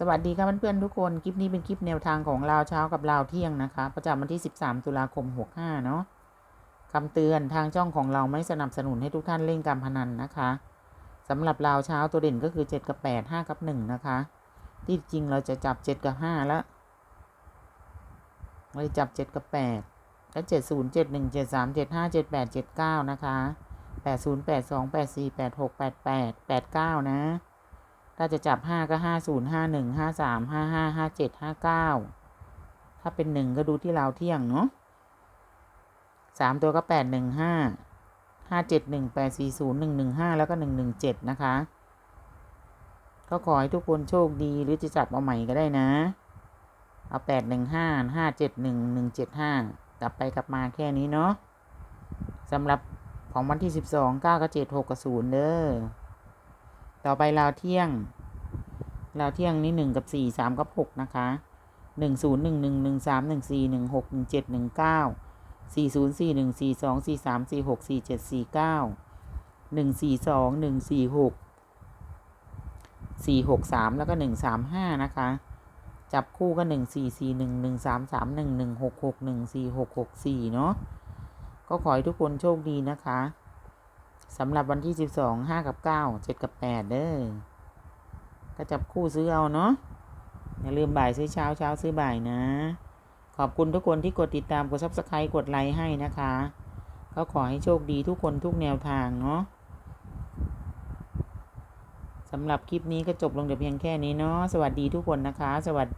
สวัสดีครับเพื่อนๆทุกคน คลิปนี้เป็นคลิปแนวทางของลาวเช้ากับลาวเที่ยงนะคะ ประจำวันที่ 13 ตุลาคม 65 เนาะคำเตือนทางช่องของเราไม่สนับสนุนให้ทุกท่านเล่นการพนันนะคะสำหรับลาวเช้าตัวเด่นก็คือ 7 กับ 8 5 กับ 1 นะคะ ที่จริงเราจะจับ 7 กับ 5 แล้วเราจะจับ 7 กับ 8 ก็ 7 0 7 1 7 3 7 5 7 8 7 9 นะคะ 80 82 84 86 88 89 นะ ถ้าจะจับห้าก็ห้าศูนย์ห้าหนึ่งห้าสามห้าห้าห้าเจ็ดห้าเก้าถ้าเป็นหนึ่งก็ดูที่ราวเที่ยงเนาะสามตัวก็แปดหนึ่งห้าห้าเจ็ดหนึ่งแปดสี่ศูนย์หนึ่งหนึ่งห้าแล้วก็หนึ่งหนึ่งเจ็ดนะคะ ก็ขอให้ทุกคนโชคดีหรือจะจับเอาใหม่ก็ได้นะ เอาแปดหนึ่งห้าห้าเจ็ดหนึ่งหนึ่งเจ็ดห้ากลับไปกลับมาแค่นี้เนาะสำหรับของวันที่สิบสองเก้ากับเจ็ดหกกับศูนย์เด้อ ต่อไปลาวเที่ยงลาวเที่ยงนี่หนึ่งกับสี่สามกับหกนะคะหนึ่งศูนย์หนึ่งหนึ่งหนึ่งสามหนึ่งสี่หนึ่งหกหนึ่งเจ็ดหนึ่งเก้าสี่ศูนย์สี่หนึ่งสี่สองสี่สามสี่หกสี่เจ็ดสี่เก้าหนึ่งสี่สองหนึ่งสี่หกสี่หกสามแล้วก็หนึ่งสามห้านะคะ จับคู่ก็หนึ่งสี่สี่หนึ่งหนึ่งสามสามหนึ่งหนึ่งหกหกหนึ่งสี่หกหกสี่เนาะก็ขอให้ทุกคนโชคดีนะคะ สำหรับวันที่สิบสองห้ากับเก้าเจ็ดกับแปดเด้อก็จับคู่ซื้อเอาเนาะอย่าลืมบ่ายซื้อเช้าเช้าซื้อบ่ายนะ ขอบคุณทุกคนที่กดติดตามกดซับสไครต์กดไลค์ให้นะคะ ก็ขอให้โชคดีทุกคนทุกแนวทางเนาะสำหรับคลิปนี้ก็จบลงแต่เพียงแค่นี้เนาะสวัสดีทุกคนนะคะ สวัสดี